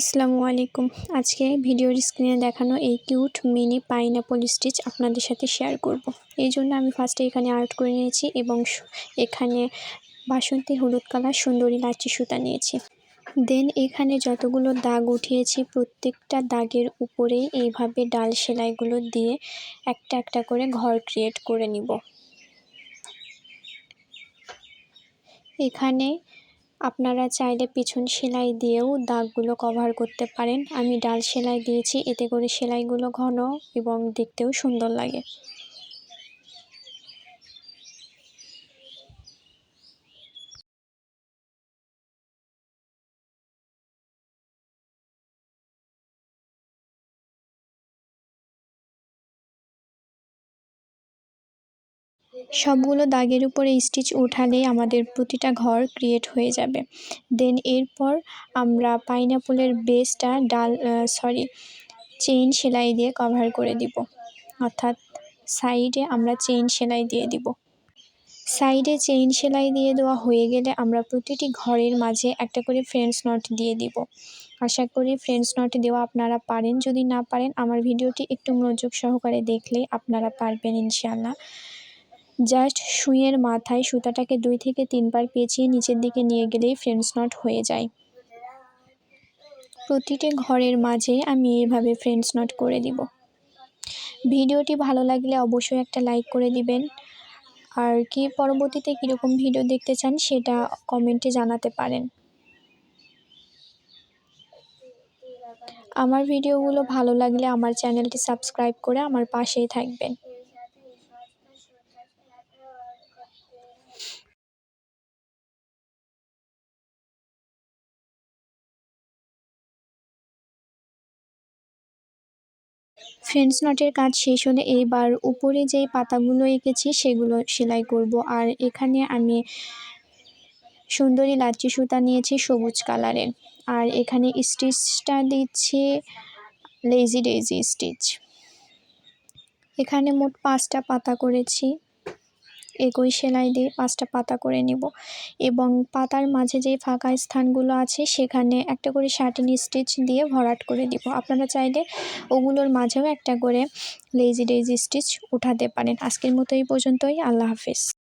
আসসালামু আলাইকুম। আজকে ভিডিওর স্ক্রিনে দেখানো এই কিউট মিনি পাইনাপল স্টিচ আপনাদের সাথে শেয়ার করব। এই জন্য আমি ফার্স্টে এখানে আর্ট করে নিয়েছি এবং এখানে বাসন্তী হলুদ কালার, সুন্দরী লাচি সুতা নিয়েছি। দেন এখানে যতগুলো দাগ উঠিয়েছি, প্রত্যেকটা দাগের উপরেই এইভাবে ডাল সেলাইগুলো দিয়ে একটা একটা করে ঘর ক্রিয়েট করে নিব। এখানে আপনারা চাইলে পিছন সেলাই দিয়েও দাগগুলো কভার করতে পারেন। আমি ডাল সেলাই দিয়েছি, এতে করে সেলাইগুলো ঘন এবং দেখতেও সুন্দর লাগে। সবগুলো দাগের উপরে স্টিচ উঠালেই আমাদের প্রতিটা ঘর ক্রিয়েট হয়ে যাবে। দেন এরপর আমরা পাইনাপলের বেসটা ডাল সরি, চেইন সেলাই দিয়ে কভার করে দিব। অর্থাৎ সাইডে আমরা চেইন সেলাই দিয়ে দিব। সাইডে চেইন সেলাই দিয়ে দেওয়া হয়ে গেলে আমরা প্রতিটি ঘরের মাঝে একটা করে ফ্রেন্ডস নট দিয়ে দিব। আশা করি ফ্রেন্ডস নট দেওয়া আপনারা পারেন, যদি না পারেন আমার ভিডিওটি একটু মনোযোগ সহকারে দেখলে আপনারা পারবেন ইনশাআল্লাহ। জাস্ট সুইয়ের মাথায় সুতাটাকে দুই থেকে তিনবার পেঁচিয়ে নিচের দিকে নিয়ে গেলেই ফ্রেন্ডস নট হয়ে যায়। প্রতিটি ঘরের মাঝে আমি এভাবে ফ্রেন্ডস নট করে দিব। ভিডিওটি ভালো লাগলে অবশ্যই একটা লাইক করে দিবেন। আর কি পরবর্তীতে কীরকম ভিডিও দেখতে চান সেটা কমেন্টে জানাতে পারেন। আমার ভিডিওগুলো ভালো লাগলে আমার চ্যানেলটি সাবস্ক্রাইব করে আমার পাশেই থাকবেন। ফ্রেন্ডস নটের কাজ শেষ হলে এইবার উপরে যে পাতাগুলো এঁকেছি সেগুলো সেলাই করব। আর এখানে আমি সুন্দরী লাচি সুতা নিয়েছি সবুজ কালারের। আর এখানে স্টিচটা দিচ্ছি লেজি ডেজি স্টিচ এখানে মোট পাঁচটা পাতা করেছি। একই সেলাই দিয়ে পাঁচটা পাতা করে নিব। এবং পাতার মাঝে যে ফাঁকা স্থানগুলো আছে, সেখানে একটা করে শার্টিন স্টিচ দিয়ে ভরাট করে দিব। আপনারা চাইলে ওগুলোর মাঝেও একটা করে লেজি ডেজি স্টিচ উঠাতে পারেন। আজকের মতো এই পর্যন্তই। আল্লাহ হাফিজ।